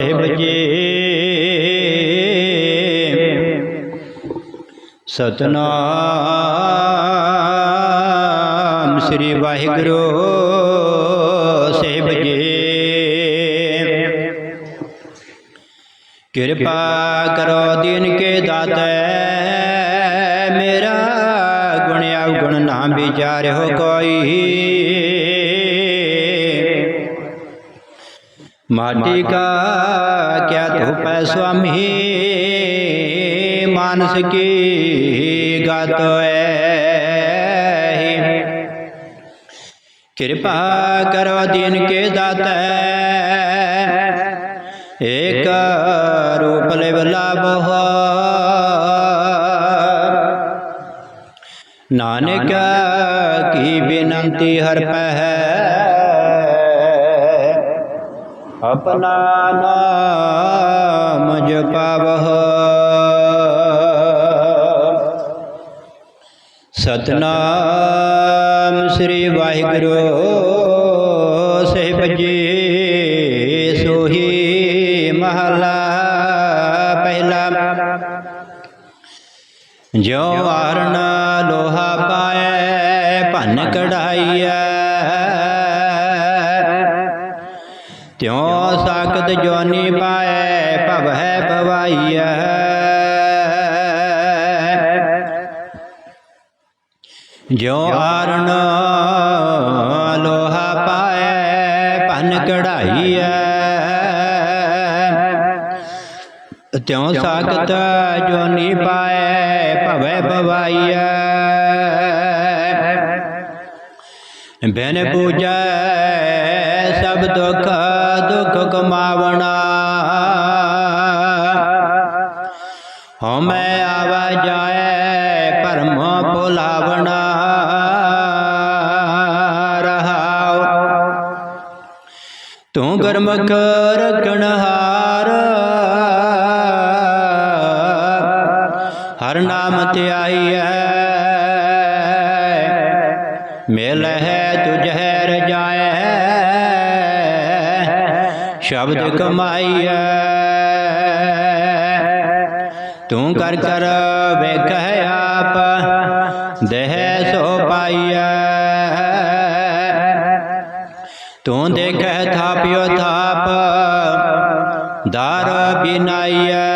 ਸਾਹਿਬ ਜੀ ਸਤਨਾਮ ਸ੍ਰੀ ਵਾਹਿਗੁਰੂ ਸਾਹਿਬ ਜੀ ਕਿਰਪਾ ਕਰੋ ਦੀਨ ਕੇ ਦਾਤੇ ਮੇਰਾ ਗੁਣ ਅਵਗੁਣ ਨਾ ਵਿਚਾਰਿਓ ਕੋਈ माटी का क्या धूप है स्वामी? मानस की गात है कृपा करो दिन के दाता एक रूप ले लाभ हो। नानक की विनंती हर पह अपना नाम जपावह सतनाम श्री वाहिगुरु ਸਾਹਿਬ ਜੀ ਸੋਹੀ ਮਹਲਾ ਪਹਿਲਾ ਜੋ ਤਿਉ ਸਾਖਤ ਜੋਨੀ ਪਾਏ, ਭਵ ਹੈ ਭਵਾਈਐ। ਜੋ ਆਰਣ ਲੋਹਾ ਪਾਏ, ਭਨ ਕਢਾਈਐ। ਤਿਉ ਸਾਖਤ ਜੋਨੀ ਪਾਏ, ਭਵੈ ਭਵਾਈਐ। ਬਿਨ ਪੂਜਾ ਹਉਮੈ ਆਵਾ ਜਾਏ ਭਰਮ ਭੁਲਾਵਣਾ। ਰਹਾਉ। ਤੂੰ ਗੁਰਮੁਖ ਰਖਣ ਹਾਰ। ਹਰ ਨਾਮ ਧਿਆਈਐ। ਮਿਲ ਹੈ ਤੁਝੈ ਰਜਾਏ ਸ਼ਬਦ ਕਮਾਈ ਹੈ तू कर कर वे कह आप देह सो पाइया तू देख थापियो थाप दार बिनाइया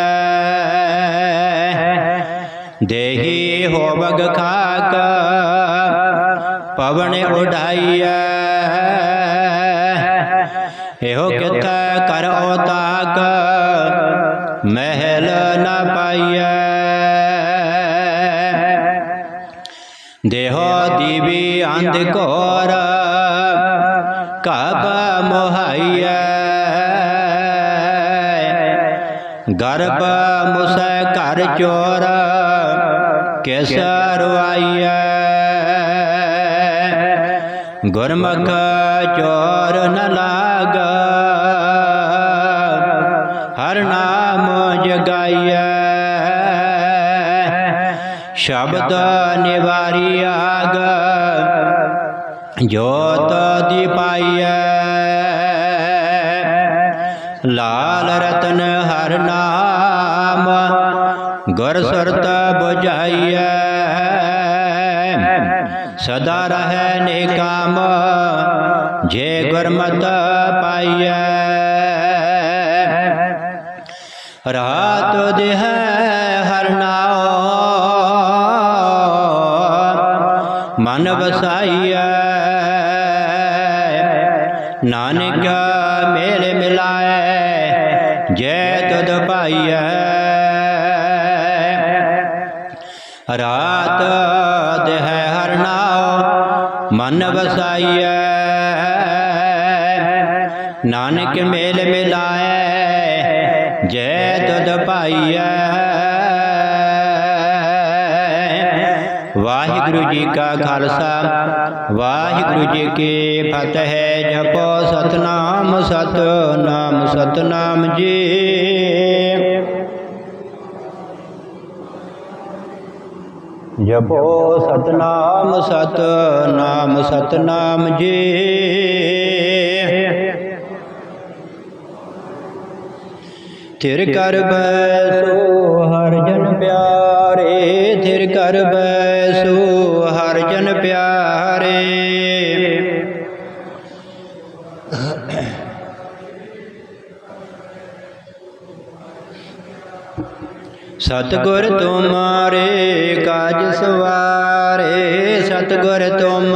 देही हो बग खाक पवन उड़ाइया एहो किता ਦੇਹੋ ਦੀਵੀ ਅੰਧ ਘੋਰ, ਕਬ ਮੋਹਾਈਐ ਗਰਭ ਮੁਸੈ ਘਰ ਚੋਰ, ਕਿਸ ਰਵਾਈਐ ਗੁਰਮੁਖ ਚੋਰ ਨ ਲਾਗ ਹਰ ਨਾਮ ਸ਼ਬਦ ਨਿਵਾਰੀ ਆਗ ਜੋਤ ਦੀਪਾਈਐ। ਲਾਲ ਰਤਨ ਹਰ ਨਾਮ, ਗੁਰ ਸੁਰਤ 부ਝਾਈਐ ਸਦਾ ਰਹੈ ਨੇਕਾਮ, ਜੇ ਗੁਰਮਤ ਪਾਈਐ। ਰਾਤ ਦੇਹ ਮਨ ਵਸਾਈਐ। ਨਾਨਕ ਮੇਲ ਮਿਲਾਏ ਜੈ ਤੁਧ ਪਾਈਐ। ਰਾਤ ਦੇਹ ਹਰ ਨਾਮ ਮਨ ਵਸਾਈਐ। ਨਾਨਕ ਮੇਲ ਮਿਲਾਏ ਜੈ ਤੁਧ ਪਾਈਐ। ਵਾਹਿਗੁਰੂ ਜੀ ਕਾ ਖਾਲਸਾ, ਵਾਹਿਗੁਰੂ ਜੀ ਕੀ ਫਤਿਹ। ਜਪੋ ਸਤਨਾਮ ਸਤਨਾਮ ਸਤਨਾਮ ਜੀ। ਜਪੋ ਸਤਨਾਮ ਸਤਨਾਮ ਸਤਨਾਮ ਜੀ। ਥਿਰ ਕਰ ਬੈਸੋ ਹਰ ਜਨ ਪਿਆਰੇ। ਥਿਰ ਕਰ ਬੈਸੋ ਹਰ ਜਨ ਪਿਆਰੇ। ਸਤਿਗੁਰ ਤੁਮਾਰੇ ਕਾਜ ਸਵਾਰੇ ਸਤਿਗੁਰ ਤੁਮ